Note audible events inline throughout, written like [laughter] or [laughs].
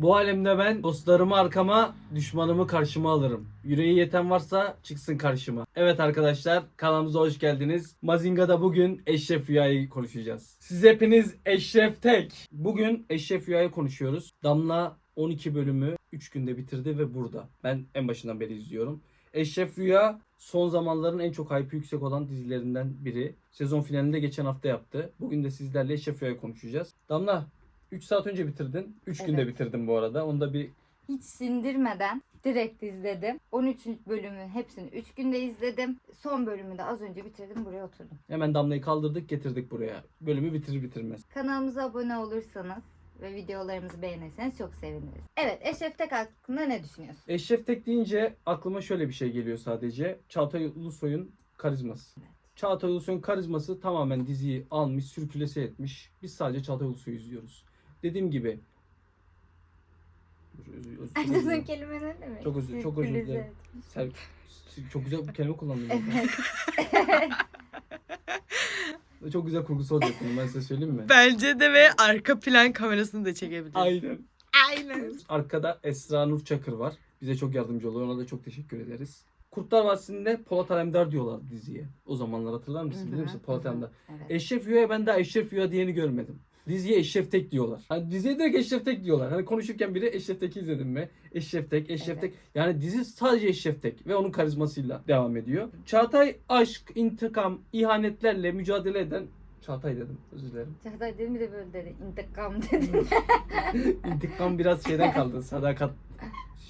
Bu alemde ben dostlarımı arkama, düşmanımı karşıma alırım. Yüreği yeten varsa çıksın karşıma. Evet arkadaşlar kanalımıza hoş geldiniz. Mazinga'da bugün Eşref Rüya'yı konuşacağız. Siz hepiniz Eşref Tek. Bugün Eşref Rüya'yı konuşuyoruz. Damla 12 bölümü 3 günde bitirdi ve burada. Ben en başından beri izliyorum. Eşref Rüya son zamanların en çok hype yüksek olan dizilerinden biri. Sezon finalinde geçen hafta yaptı. Bugün de sizlerle Eşref Rüya'yı konuşacağız. Damla 3 saat önce bitirdin. 3 günde Evet. bitirdin bu arada. Onu da bir Hiç sindirmeden direkt izledim. 13. bölümün hepsini 3 günde izledim. Son bölümü de az önce bitirdim buraya oturdum. hemen Damla'yı kaldırdık getirdik buraya. Bölümü bitirir bitirmez. Kanalımıza abone olursanız ve videolarımızı beğenirseniz çok seviniriz. Evet Eşref Tek hakkında ne düşünüyorsun? Eşref Tek deyince aklıma şöyle bir şey geliyor sadece. Çağatay Ulusoy'un karizması. Çağatay Ulusoy'un karizması tamamen diziyi almış, sürkülese etmiş. Biz sadece Çağatay Ulusoy'u izliyoruz. Dediğim gibi. Aydın'ın kelime ne demek? Çok özür- çok özür dilerim. çok güzel bir kelime kullandın. [laughs] Evet. Çok güzel kurgusu olacak bunun ben size söyleyeyim mi? Bence de ve arka plan kamerasını da çekebiliriz. Aynen. Aynen. Arkada Esra Nur Çakır var. Bize çok yardımcı oluyor. Ona da çok teşekkür ederiz. Kurtlar Vadisi'nde Polat Alemdar diyorlar diziye. O zamanlar hatırlar mısın? Bilir misin Polat Alemdar? Evet. Eşref Rüya'ya ben daha Eşref Rüya diyeni görmedim. Diziye Eşref Tek diyorlar. Hani diziye direkt Eşref Tek diyorlar. Hani konuşurken biri Eşref Tek'i izledin mi? Eşref Tek, Eşref Evet. Tek. Yani dizi sadece Eşref Tek ve onun karizmasıyla devam ediyor. Çağatay aşk, intikam, ihanetlerle mücadele eden Çağatay dedim. Özür dilerim. Çağatay dedim bir de böyle dedi. İntikam [laughs] dedi. İntikam biraz şeyden kaldı. Sadakat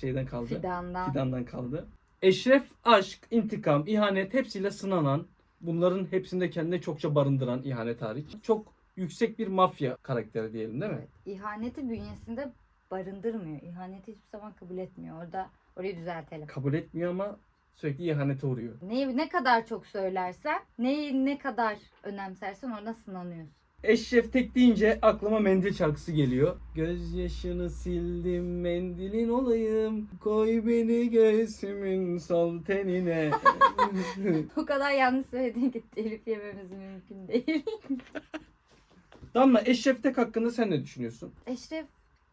şeyden kaldı. Fidan'dan. Fidan'dan kaldı. Eşref, aşk, intikam, ihanet hepsiyle sınanan, bunların hepsinde kendine çokça barındıran ihanet hariç. Çok yüksek bir mafya karakteri diyelim değil mi? Evet. İhaneti bünyesinde barındırmıyor. İhaneti hiçbir zaman kabul etmiyor. Orada orayı düzeltelim. Kabul etmiyor ama sürekli ihanete uğruyor. Neyi ne kadar çok söylersen, neyi ne kadar önemsersen orada sınanıyorsun. Eşref Tek deyince aklıma mendil şarkısı geliyor. Gözyaşını sildim mendilin olayım. Koy beni göğsümün sol tenine. [laughs] O kadar yanlış söylediğin ki telif yememiz mümkün değil. [laughs] Damla Eşref Tek hakkında sen ne düşünüyorsun? Eşref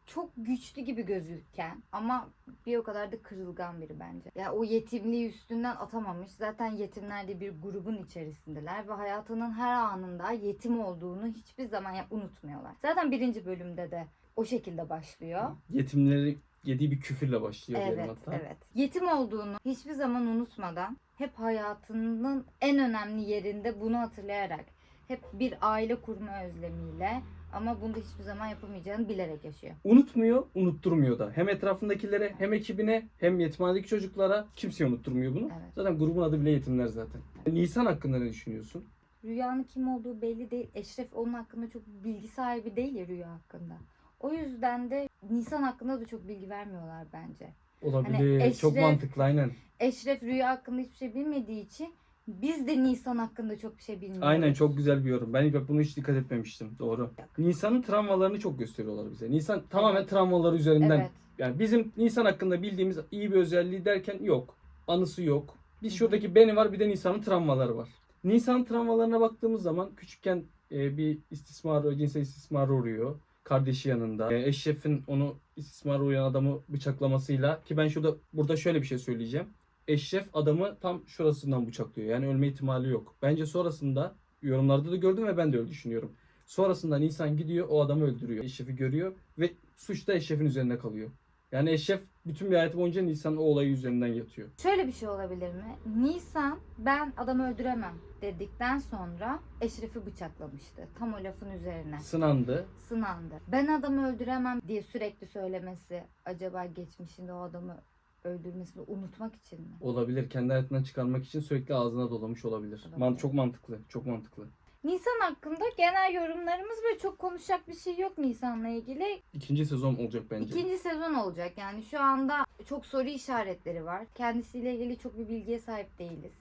çok güçlü gibi gözüken ama bir o kadar da kırılgan biri bence. Ya o yetimliği üstünden atamamış. Zaten yetimler de bir grubun içerisindeler ve hayatının her anında yetim olduğunu hiçbir zaman ya- unutmuyorlar. Zaten birinci bölümde de o şekilde başlıyor. Yetimleri yediği bir küfürle başlıyor Evet, hatta. evet. Yetim olduğunu hiçbir zaman unutmadan hep hayatının en önemli yerinde bunu hatırlayarak hep bir aile kurma özlemiyle ama bunu da hiçbir zaman yapamayacağını bilerek yaşıyor. Unutmuyor, unutturmuyor da. Hem etrafındakilere, hem ekibine, hem yetimhanedeki çocuklara kimseye unutturmuyor bunu. Evet. Zaten grubun adı bile yetimler zaten. Nisan hakkında ne düşünüyorsun? Rüyanın kim olduğu belli değil. Eşref onun hakkında çok bilgi sahibi değil ya Rüya hakkında. O yüzden de Nisan hakkında da çok bilgi vermiyorlar bence. Olabilir. Hani Çok Eşref- mantıklı aynen. Eşref Rüya hakkında hiçbir şey bilmediği için biz de Nisan hakkında çok bir şey bilmiyoruz. Aynen çok güzel bir yorum. Ben bak bunu hiç dikkat etmemiştim. Doğru. Nisan'ın travmalarını çok gösteriyorlar bize. Nisan tamamen travmaları üzerinden. Evet. Yani bizim Nisan hakkında bildiğimiz iyi bir özelliği derken yok. Anısı yok. Hı. şuradaki beni var bir de Nisan'ın travmaları var. Nisan travmalarına baktığımız zaman küçükken e, bir istismar, cinsel istismara uğruyor. Kardeşi yanında. E, Eşref'in onu istismara uğrayan adamı bıçaklamasıyla ki ben şurada burada şöyle bir şey söyleyeceğim. Eşref adamı tam şurasından bıçaklıyor. Yani ölme ihtimali yok. Bence sonrasında yorumlarda da gördüm ve ben de öyle düşünüyorum. Sonrasında Nisan gidiyor o adamı öldürüyor. Eşref'i görüyor ve suç da Eşref'in üzerine kalıyor. Yani Eşref bütün bir hayatı boyunca Nisan'ın o olayı üzerinden yatıyor. Şöyle bir şey olabilir mi? Nisan ben adamı öldüremem dedikten sonra Eşref'i bıçaklamıştı. Tam o lafın üzerine. Sınandı. Sınandı. Ben adamı öldüremem diye sürekli söylemesi acaba geçmişinde o adamı öldürmesini unutmak için mi? Olabilir. Kendi hayatından çıkarmak için sürekli ağzına dolamış olabilir. Olabilir. Man çok mantıklı. Çok mantıklı. Nisan hakkında genel yorumlarımız ve çok konuşacak bir şey yok Nisan'la ilgili. İkinci sezon olacak bence. İkinci sezon olacak yani şu anda çok soru işaretleri var. Kendisiyle ilgili çok bir bilgiye sahip değiliz.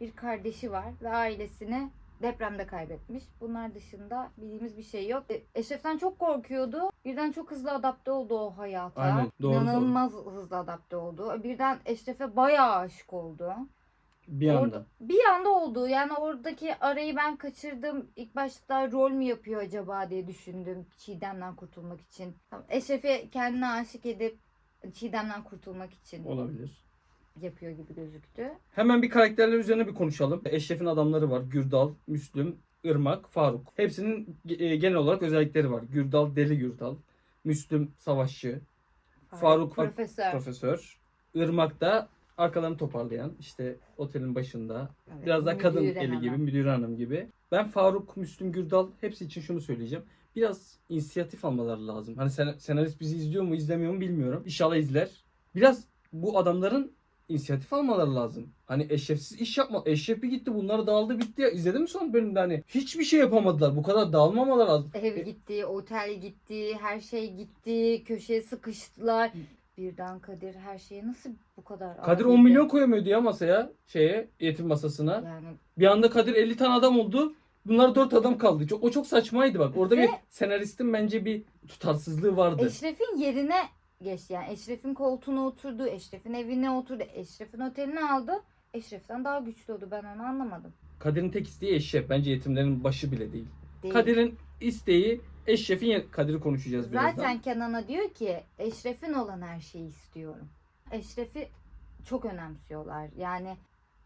Bir kardeşi var ve ailesini depremde kaybetmiş. Bunlar dışında bildiğimiz bir şey yok. E, Eşref'ten çok korkuyordu. Birden çok hızlı adapte oldu o hayata. Aynen, doğru, İnanılmaz hızlı adapte oldu. Birden Eşref'e bayağı aşık oldu. Bir Orada- anda. Bir anda oldu. Yani oradaki arayı ben kaçırdım. İlk başta rol mü yapıyor acaba diye düşündüm. Çiğdem'den kurtulmak için. Eşref'i kendine aşık edip Çiğdem'den kurtulmak için Olabilir. Yapıyor gibi gözüktü. Hemen bir karakterler üzerine bir konuşalım. Eşref'in adamları var. Gürdal, Müslüm, Irmak, Faruk. Hepsinin e, genel olarak özellikleri var. Gürdal deli Gürdal. Müslüm savaşçı. Faruk- Profesör. Profesör. Irmak da arkalarını toparlayan işte otelin başında. Evet, Biraz daha kadın eli hanım. gibi, müdür hanım gibi. Ben Faruk, Müslüm, Gürdal hepsi için şunu söyleyeceğim. Biraz inisiyatif almaları lazım. Hani sen, senarist bizi izliyor mu izlemiyor mu bilmiyorum. İnşallah izler. Biraz bu adamların inisiyatif almaları lazım. Hani eşrefsiz iş yapma. Eşref bir gitti bunları dağıldı bitti ya. İzledin mi son bölümde hani? Hiçbir şey yapamadılar. Bu kadar dağılmamaları lazım. Ev gitti, otel gitti, her şey gitti, köşeye sıkıştılar. Birden Kadir her şeye nasıl bu kadar Kadir ağırdı? 10 milyon koyamıyordu ya masaya. Şeye yetim masasına. Yani Bir anda Kadir 50 tane adam oldu. Bunlar 4 adam kaldı. Çok, o çok saçmaydı bak. Orada Ve- bir senaristin bence bir tutarsızlığı vardı. Eşref'in yerine geçti. Yani Eşref'in koltuğuna oturdu, Eşref'in evine oturdu, Eşref'in otelini aldı. Eşref'ten daha güçlü oldu ben onu anlamadım. Kadir'in tek isteği Eşref. Bence yetimlerin başı bile değil. Değil. Kadir'in isteği Eşref'in Kadir'i konuşacağız birazdan. Zaten Kenan'a diyor ki Eşref'in olan her şeyi istiyorum. Eşref'i çok önemsiyorlar. Yani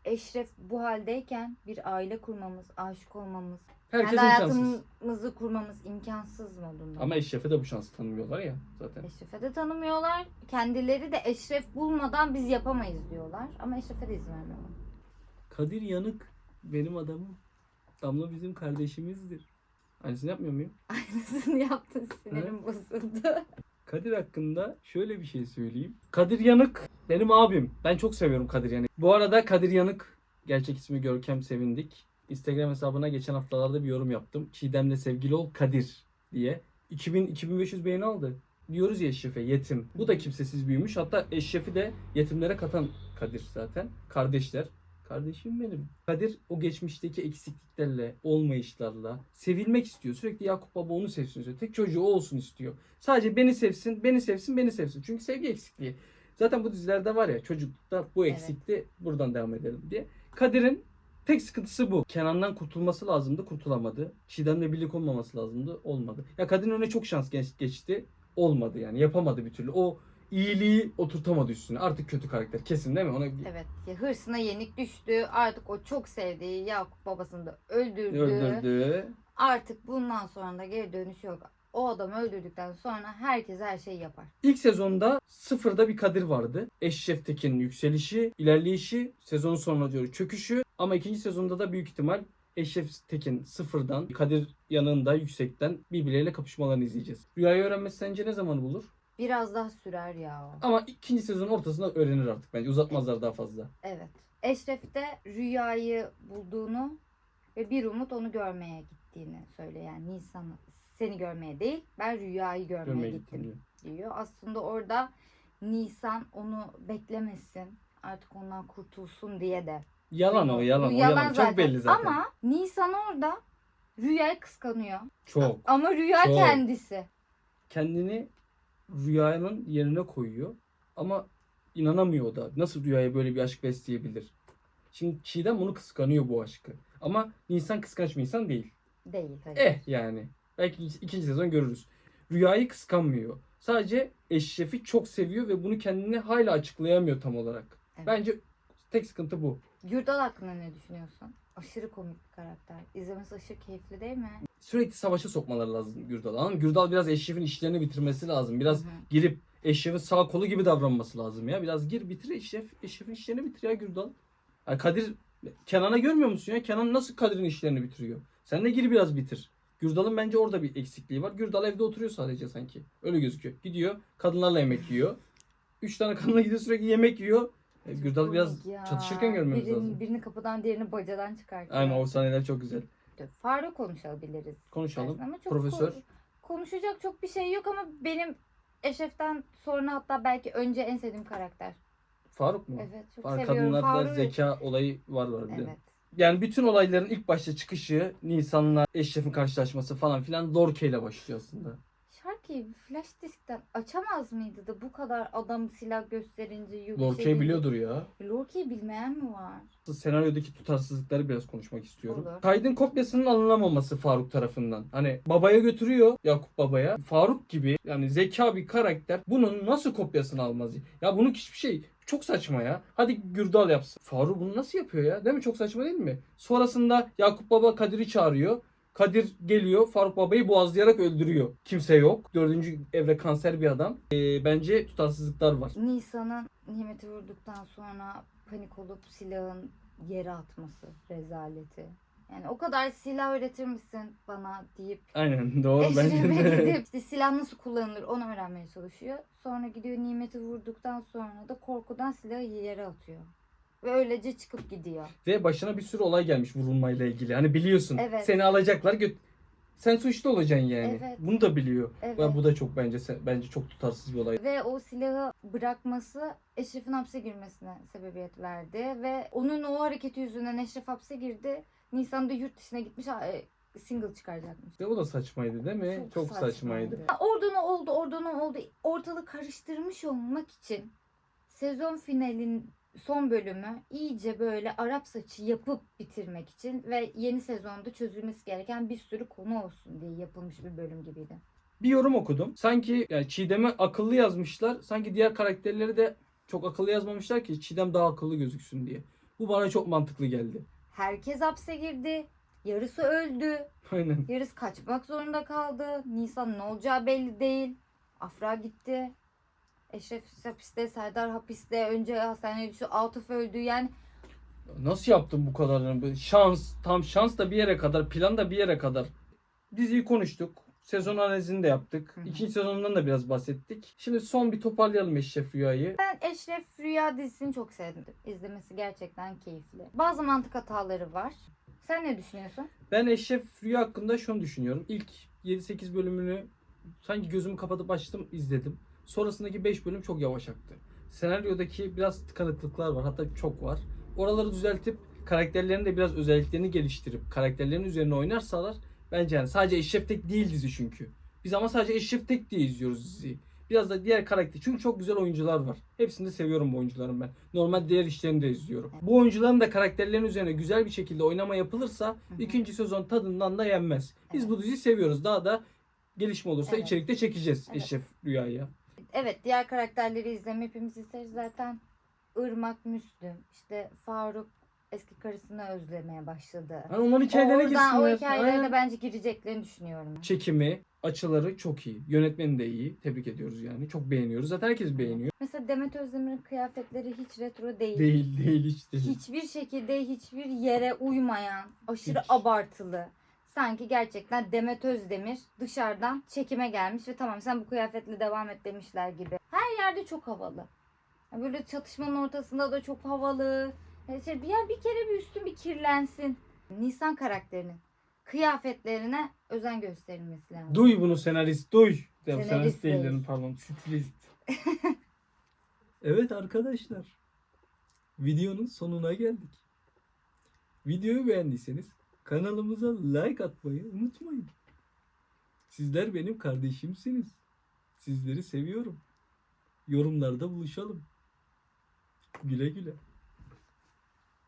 Eşref bu haldeyken bir aile kurmamız, aşık olmamız, Herkes kendi imkansız. hayatımızı kurmamız imkansız modunda. Ama Eşref'e de bu şansı tanımıyorlar ya zaten. Eşref'e de tanımıyorlar. Kendileri de Eşref bulmadan biz yapamayız diyorlar. Ama Eşref'e de izin vermiyorlar. Kadir yanık. Benim adamım. Damla bizim kardeşimizdir. Aynısını yapmıyor muyum? [laughs] Aynısını yaptın sinirim bozuldu. Kadir hakkında şöyle bir şey söyleyeyim. Kadir Yanık benim abim. Ben çok seviyorum Kadir Yanık. Bu arada Kadir Yanık gerçek ismi Görkem Sevindik. Instagram hesabına geçen haftalarda bir yorum yaptım. Çiğdem'le sevgili ol Kadir diye. 2000 2500 beğeni aldı. Diyoruz ya Eşref'e yetim. Bu da kimsesiz büyümüş. Hatta Eşref'i de yetimlere katan Kadir zaten. Kardeşler. Kardeşim benim. Kadir o geçmişteki eksikliklerle, olmayışlarla sevilmek istiyor. Sürekli Yakup Baba onu sevsin istiyor. Tek çocuğu o olsun istiyor. Sadece beni sevsin, beni sevsin, beni sevsin. Çünkü sevgi eksikliği. Zaten bu dizilerde var ya çocuklukta bu Evet. eksikti. Buradan devam edelim diye. Kadir'in tek sıkıntısı bu. Kenan'dan kurtulması lazımdı, kurtulamadı. Çiğdem'le birlik olmaması lazımdı, olmadı. Ya Kadir'in önüne çok şans geç- geçti. Olmadı yani. Yapamadı bir türlü. O iyiliği oturtamadı üstüne. Artık kötü karakter. Kesin değil mi? Ona Evet. Ya hırsına yenik düştü. Artık o çok sevdiği Yakup babasını da öldürdü. öldürdü. Artık bundan sonra da geri dönüş yok. O adamı öldürdükten sonra herkes her şeyi yapar. İlk sezonda sıfırda bir Kadir vardı. Eşref Tekin'in yükselişi, ilerleyişi, sezonun sonuna doğru çöküşü. Ama ikinci sezonda da büyük ihtimal Eşref Tekin sıfırdan, Kadir yanında yüksekten birbirleriyle kapışmalarını izleyeceğiz. Rüyayı öğrenmesi sence ne zaman bulur? Biraz daha sürer ya o. Ama ikinci sezonun ortasında öğrenir artık bence. Uzatmazlar daha fazla. Evet. Eşref de rüyayı bulduğunu ve bir umut onu görmeye gittiğini söylüyor. Yani Nisan seni görmeye değil ben rüyayı görmeye, Görmeye gittim gittim diyor. diyor. Aslında orada Nisan onu beklemesin artık ondan kurtulsun diye de. Yalan o yalan. Bu o yalan. Çok belli zaten. Ama Nisan orada rüyayı kıskanıyor. Çok. Ama rüya Çok. kendisi. Kendini rüyanın yerine koyuyor. Ama inanamıyor o da. Nasıl rüyaya böyle bir aşk besleyebilir? Şimdi Çiğdem bunu kıskanıyor bu aşkı. Ama Nisan kıskanç bir insan değil. Değil tabii. Eh yani. Belki ikinci sezon görürüz. Rüyayı kıskanmıyor. Sadece Eşref'i çok seviyor ve bunu kendine hala açıklayamıyor tam olarak. Evet. Bence tek sıkıntı bu. Gürdal hakkında ne düşünüyorsun? Aşırı komik bir karakter. İzlemesi aşırı keyifli değil mi? Sürekli savaşa sokmaları lazım Gürdal'ı. Anladın mı? Gürdal biraz Eşref'in işlerini bitirmesi lazım. Biraz Hı hı. girip Eşref'in sağ kolu gibi davranması lazım ya. Biraz gir bitir Eşref. Eşref'in işlerini bitir ya Gürdal. Yani Kadir Kenan'a görmüyor musun ya? Kenan nasıl Kadir'in işlerini bitiriyor? Sen de gir biraz bitir. Gürdal'ın bence orada bir eksikliği var. Gürdal evde oturuyor sadece sanki. Öyle gözüküyor. Gidiyor kadınlarla yemek yiyor. Üç tane kadınla gidiyor sürekli yemek yiyor. E, Gürdal biraz ya. çatışırken görmemiz birini, lazım. Birini kapıdan diğerini bacadan çıkartıyor. Aynen o sahneler çok güzel. Faruk konuşabiliriz. Konuşalım. Ama çok Profesör. ko- konuşacak çok bir şey yok ama benim Eşref'ten sonra hatta belki önce en sevdiğim karakter. Faruk mu? Evet çok Faruk seviyorum kadınlarda Faruk'u. zeka olayı var var bir de. Evet. Yani bütün olayların ilk başta çıkışı, Nisan'la Eşref'in karşılaşması falan filan Lorke ile başlıyor aslında. Loki flash diskten açamaz mıydı da bu kadar adam silah gösterince Lorca'yı yükselince? biliyordur ya. Loki'yi bilmeyen mi var? Senaryodaki tutarsızlıkları biraz konuşmak istiyorum. Olur. Kaydın kopyasının alınamaması Faruk tarafından. Hani babaya götürüyor Yakup babaya. Faruk gibi yani zeka bir karakter bunun nasıl kopyasını almaz? Ya bunun hiçbir şey çok saçma ya. Hadi Gürdal yapsın. Faruk bunu nasıl yapıyor ya? Değil mi? Çok saçma değil mi? Sonrasında Yakup baba Kadir'i çağırıyor. Kadir geliyor Faruk babayı boğazlayarak öldürüyor. Kimse yok. Dördüncü evre kanser bir adam. Ee, bence tutarsızlıklar var. Nisan'ın nimeti vurduktan sonra panik olup silahın yere atması rezaleti. Yani o kadar silah öğretir misin bana deyip Aynen doğru bence de. gidip işte silah nasıl kullanılır onu öğrenmeye çalışıyor. Sonra gidiyor nimeti vurduktan sonra da korkudan silahı yere atıyor. Ve öylece çıkıp gidiyor. Ve başına bir sürü olay gelmiş vurulmayla ilgili. Hani biliyorsun. Evet. Seni alacaklar. Gö- sen suçlu olacaksın yani. Evet. Bunu da biliyor. Evet. Ve bu da çok bence bence çok tutarsız bir olay. Ve o silahı bırakması Eşref'in hapse girmesine sebebiyet verdi. Ve onun o hareketi yüzünden Eşref hapse girdi. Nisan da yurt dışına gitmiş e, single çıkaracakmış. Ve o da saçmaydı değil mi? Çok, saçmaydı. Ha, Oradan o oldu, oradan o oldu. Ortalığı karıştırmış olmak için sezon finalin son bölümü iyice böyle Arap saçı yapıp bitirmek için ve yeni sezonda çözülmesi gereken bir sürü konu olsun diye yapılmış bir bölüm gibiydi. Bir yorum okudum. Sanki yani Çiğdem'e akıllı yazmışlar. Sanki diğer karakterleri de çok akıllı yazmamışlar ki Çiğdem daha akıllı gözüksün diye. Bu bana çok mantıklı geldi. Herkes hapse girdi. Yarısı öldü. Aynen. Yarısı kaçmak zorunda kaldı. Nisan ne olacağı belli değil. Afra gitti. Eşref hapiste, Serdar hapiste. Önce hastaneye düştü. Atıf öldü. Yani Nasıl yaptın bu kadarını? Şans, tam şans da bir yere kadar, plan da bir yere kadar. Diziyi konuştuk. Sezon analizini de yaptık. Hı hı. İkinci sezonundan da biraz bahsettik. Şimdi son bir toparlayalım Eşref Rüya'yı. Ben Eşref Rüya dizisini çok sevdim. İzlemesi gerçekten keyifli. Bazı mantık hataları var. Sen ne düşünüyorsun? Ben Eşref Rüya hakkında şunu düşünüyorum. İlk 7-8 bölümünü sanki gözümü kapatıp açtım izledim. Sonrasındaki 5 bölüm çok yavaş aktı. Senaryodaki biraz tıkanıklıklar var. Hatta çok var. Oraları düzeltip karakterlerin de biraz özelliklerini geliştirip karakterlerin üzerine oynarsalar bence yani sadece Eşref Tek değil dizi çünkü. Biz ama sadece Eşref Tek diye izliyoruz diziyi. Biraz da diğer karakter. Çünkü çok güzel oyuncular var. Hepsini de seviyorum bu oyuncuların ben. Normal diğer işlerini de izliyorum. Bu oyuncuların da karakterlerin üzerine güzel bir şekilde oynama yapılırsa hı. ikinci sezon tadından da yenmez. Biz bu diziyi seviyoruz. Daha da gelişme olursa Evet. içerikte çekeceğiz Evet. Eşref Rüya'ya. Evet diğer karakterleri izleme hepimiz isteriz zaten. Irmak, Müslüm, işte Faruk eski karısını özlemeye başladı. Hani onların hikayelerine o girsinler. hikayelere Aynen. de bence gireceklerini düşünüyorum. Çekimi, açıları çok iyi. Yönetmeni de iyi. Tebrik ediyoruz yani. Çok beğeniyoruz. Zaten herkes beğeniyor. Mesela Demet Özdemir'in kıyafetleri hiç retro değil. Değil değil hiç değil. Hiçbir şekilde hiçbir yere uymayan, aşırı Hiç. abartılı. Sanki gerçekten Demet Özdemir dışarıdan çekime gelmiş ve tamam sen bu kıyafetle devam et demişler gibi. Her yerde çok havalı. Böyle çatışmanın ortasında da çok havalı. Şey, bir, ya bir kere bir üstün bir kirlensin. Nisan karakterinin kıyafetlerine özen gösterilmesi lazım. Duy bunu senarist duy. Senarist senarist değil değil. pardon stilist. [laughs] evet arkadaşlar. Videonun sonuna geldik. Videoyu beğendiyseniz kanalımıza like atmayı unutmayın. Sizler benim kardeşimsiniz. Sizleri seviyorum. Yorumlarda buluşalım. Güle güle.